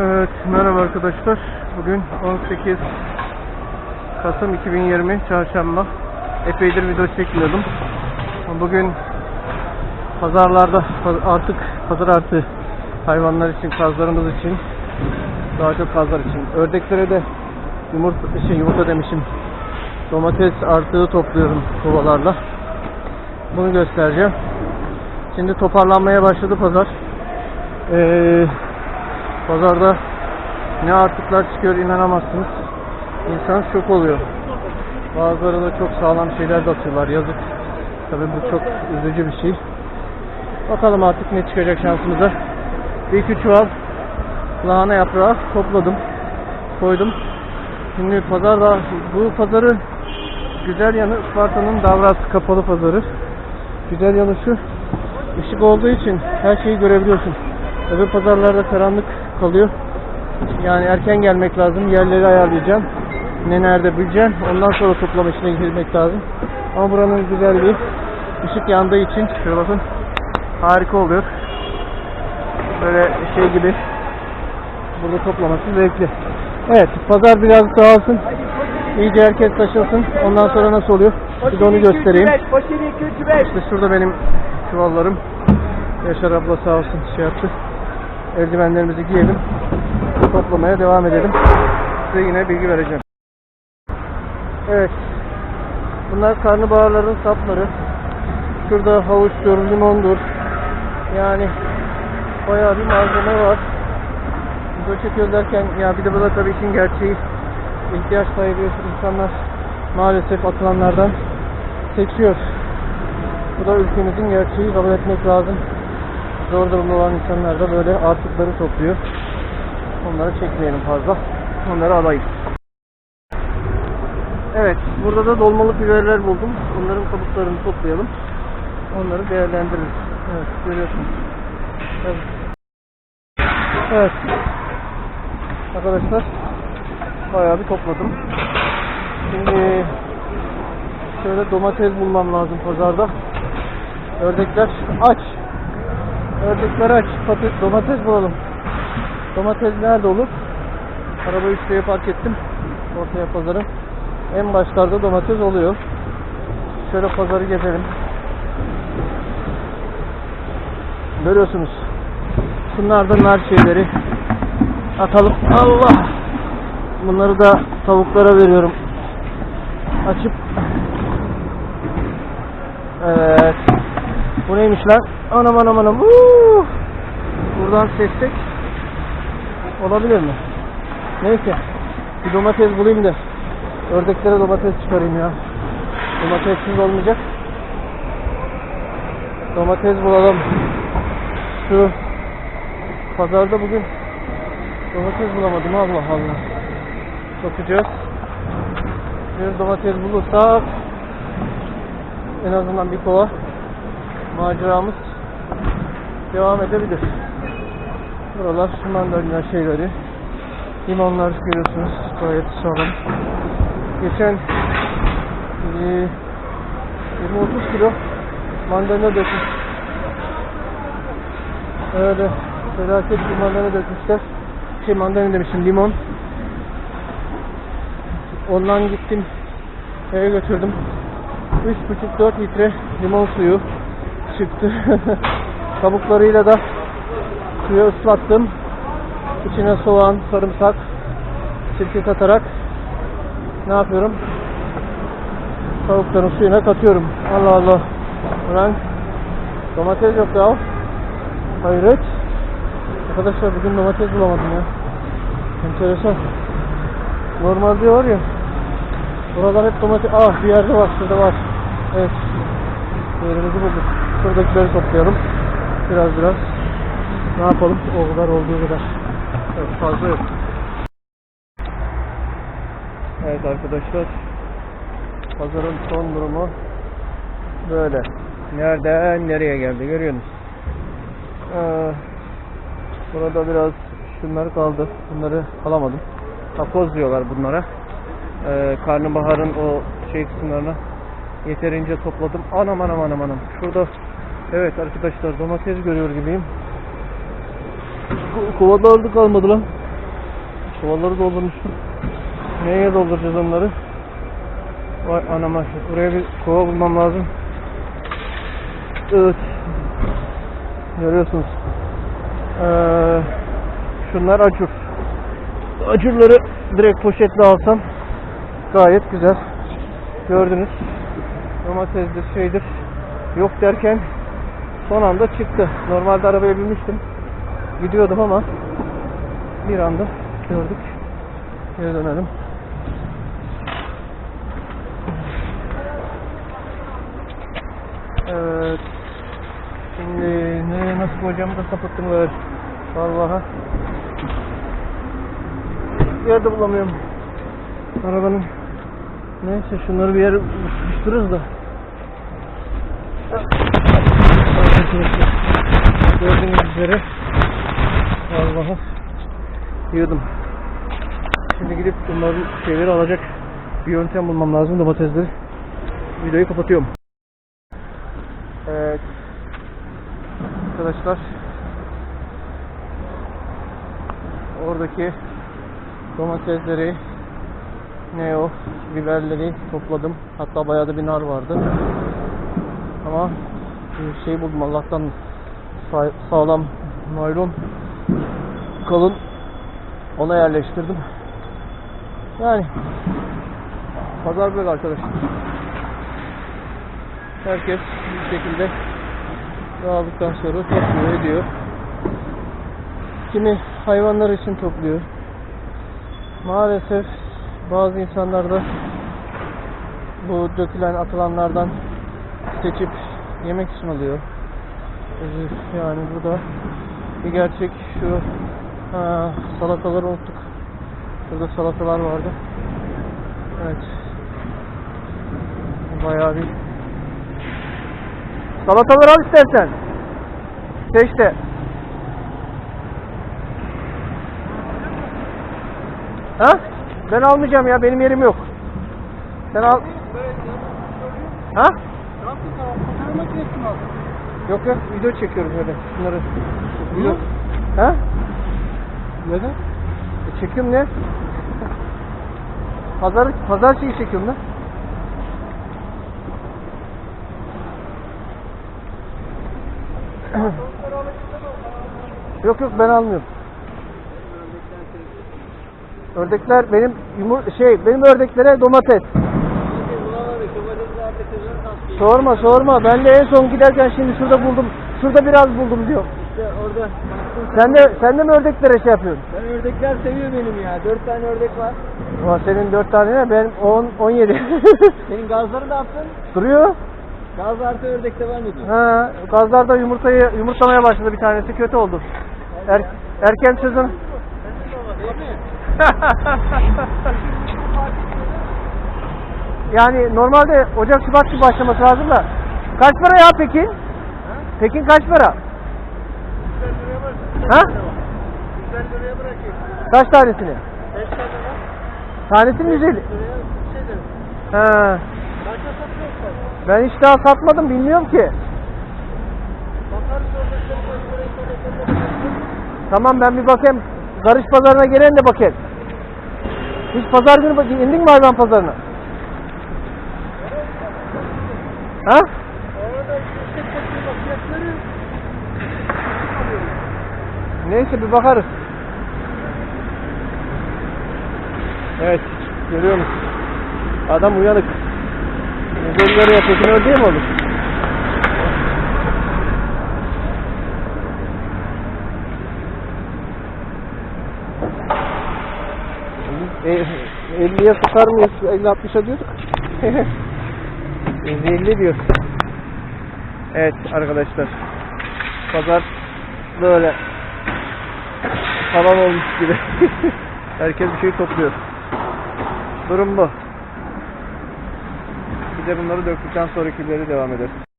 Evet, merhaba arkadaşlar. Bugün 18 Kasım 2020 Çarşamba. Epeydir video çekmiyordum. Bugün pazarlarda paz- artık pazar artı hayvanlar için, kazlarımız için daha çok kazlar için. Ördeklere de yumurta, şey, yumurta demişim. Domates artığı topluyorum kovalarla. Bunu göstereceğim. Şimdi toparlanmaya başladı pazar. Ee, pazarda ne artıklar çıkıyor inanamazsınız. İnsan şok oluyor. Bazıları da çok sağlam şeyler de atıyorlar. Yazık. Tabii bu çok üzücü bir şey. Bakalım artık ne çıkacak şansımıza. Bir iki çuval lahana yaprağı topladım. Koydum. Şimdi pazarda bu pazarı güzel yanı Isparta'nın Davras kapalı pazarı. Güzel yanı şu ışık olduğu için her şeyi görebiliyorsun. Öbür pazarlarda karanlık kalıyor. Yani erken gelmek lazım. Yerleri ayarlayacaksın. Ne nerede bileceksin. Ondan sonra toplama işine girmek lazım. Ama buranın güzelliği ışık yandığı için şöyle bakın harika oluyor. Böyle şey gibi burada toplaması zevkli. Evet pazar biraz dağılsın. İyice herkes taşılsın. Ondan sonra nasıl oluyor? Bir onu göstereyim. İşte şurada benim çuvallarım. Yaşar abla sağ olsun şey yaptı. Eldivenlerimizi giyelim. Toplamaya devam edelim. Size yine bilgi vereceğim. Evet. Bunlar karnabaharların sapları. Şurada havuçtur, limondur. Yani bayağı bir malzeme var. Video çekiyoruz derken ya bir de bu da tabii işin gerçeği. ihtiyaç sahibi insanlar maalesef atılanlardan seçiyor. Bu da ülkemizin gerçeği kabul etmek lazım. Zor durumda olan insanlar da böyle artıkları topluyor. Onları çekmeyelim fazla. Onları alayım. Evet, burada da dolmalık biberler buldum. Onların kabuklarını toplayalım. Onları değerlendiririz. Evet, görüyorsunuz. Evet. Evet. Arkadaşlar, bayağı bir topladım. Şimdi şöyle domates bulmam lazım pazarda. Ördekler aç. Ördekler aç. Domates bulalım. Domates nerede olur? Arabayı şuraya park ettim. Ortaya pazarı. En başlarda domates oluyor. Şöyle pazarı gezelim. Görüyorsunuz. Şunlar da nar şeyleri. Atalım. Allah! Bunları da tavuklara veriyorum. Açıp Evet. Bu neymiş lan? Anam anam anam. Uuu. Buradan seçsek olabilir mi? Neyse. Bir domates bulayım da ördeklere domates çıkarayım ya. Domatessiz olmayacak. Domates bulalım. Şu pazarda bugün domates bulamadım Allah Allah. Bakacağız. Bir domates bulursak en azından bir kova maceramız devam edebilir. Buralar mandalina şeyleri. Limonlar görüyorsunuz gayet sağlam. Geçen e, 20-30 kilo mandalina dökmüş. Öyle felaket bir mandalina dökmüşler. Şey mandalina demişim limon. Ondan gittim eve götürdüm. 3,5-4 litre limon suyu çıktı. Kabuklarıyla da suya ıslattım. İçine soğan, sarımsak, sirke katarak ne yapıyorum? Tavukların suyuna katıyorum. Allah Allah. Ulan domates yok ya. Hayret. Arkadaşlar bugün domates bulamadım ya. Enteresan. Normalde var ya. Buralar hep domates. Ah bir yerde var. Şurada var. Evet. Yerimizi bulduk. Şuradakileri toplayalım. Biraz biraz. Ne yapalım? O kadar olduğu kadar. Evet fazla yok. Evet arkadaşlar. Pazarın son durumu böyle. Nereden nereye geldi görüyorsunuz. Ee, burada biraz şunlar kaldı. Bunları alamadım. Takoz diyorlar bunlara. Ee, karnabaharın o şey kısımlarına yeterince topladım. Anam anam anam anam. Şurada evet arkadaşlar domates görüyor gibiyim. Ko- Kovada aldı kalmadı lan. Kovaları doldurmuştum. Neye dolduracağız onları? Vay anam Buraya bir kova bulmam lazım. Evet. Görüyorsunuz. Ee, şunlar acur. Acurları direkt poşetle alsam gayet güzel. Gördünüz. Domatesdir şeydir. Yok derken son anda çıktı. Normalde arabaya binmiştim. Gidiyordum ama bir anda gördük. Geri dönelim. Evet. Şimdi nereye nasıl koyacağımı da sapıttım böyle. Vallahi. Yerde bulamıyorum. Arabanın. Neyse şunları bir yere sıkıştırırız da. Arkadaşlar, Gördüğünüz üzere Vallahi yiyordum. Şimdi gidip bunların şeyleri alacak bir yöntem bulmam lazım domatesleri. Videoyu kapatıyorum. Evet. Arkadaşlar oradaki domatesleri ne o biberleri topladım. Hatta bayağı da bir nar vardı. Ama şey buldum Allah'tan sa- sağlam naylon kalın ona yerleştirdim. Yani pazar böyle arkadaşlar. Herkes bir şekilde aldıktan sonra topluyor ediyor. Kimi hayvanlar için topluyor. Maalesef bazı insanlar da bu dökülen atılanlardan seçip yemek için alıyor. Yani bu da bir gerçek şu ha, salataları unuttuk. Burada salatalar vardı. Evet. Bayağı bir Salataları al istersen. Seçte. Ha? Ben almayacağım ya. Benim yerim yok. Sen al. Ha? Yok yok. Video çekiyoruz böyle. Şunları. Video. Ha? Neden? E, çekiyorum ne? Pazar, pazar şeyi çekiyorum lan. yok yok ben almıyorum. Ördekler benim yumur şey benim ördeklere domates. Sorma sorma. Ben de en son giderken şimdi şurada buldum. Şurada biraz buldum diyor. İşte orada Sen de sen de mi ördeklere şey yapıyorsun? ben ördekler seviyor benim ya. Dört tane ördek var. Ama senin 4 tane ne? Ben 10 17. Senin gazları ne yaptın? Duruyor. Gaz artı ördekte var mıydı? Ha, gazlarda yumurtayı yumurtlamaya başladı bir tanesi kötü oldu. Er, erken sezon. Yani normalde Ocak Şubat gibi başlaması lazım da. Kaç para ya Pekin? Pekin kaç para? Ha? Güzel liraya bırakayım. Kaç tanesini? Beş tane var. Tanesini 150. Liraya şey. Ha. Ben hiç daha satmadım bilmiyorum ki. Tamam ben bir bakayım. Karış pazarına gelen de bakayım. Hiç pazar günü indin mi hayvan pazarına? Ha? Neyse bir bakarız. Evet, görüyor musun? Adam uyanık. Gözleri yapıyorsun öyle değil mi olur? E, 50'ye tutar mıyız? 50-60'a diyorduk. 50 diyor. Evet arkadaşlar. Pazar böyle falan olmuş gibi. Herkes bir şey topluyor. Durum bu. Bir de bunları döktükten sonrakileri devam ederiz.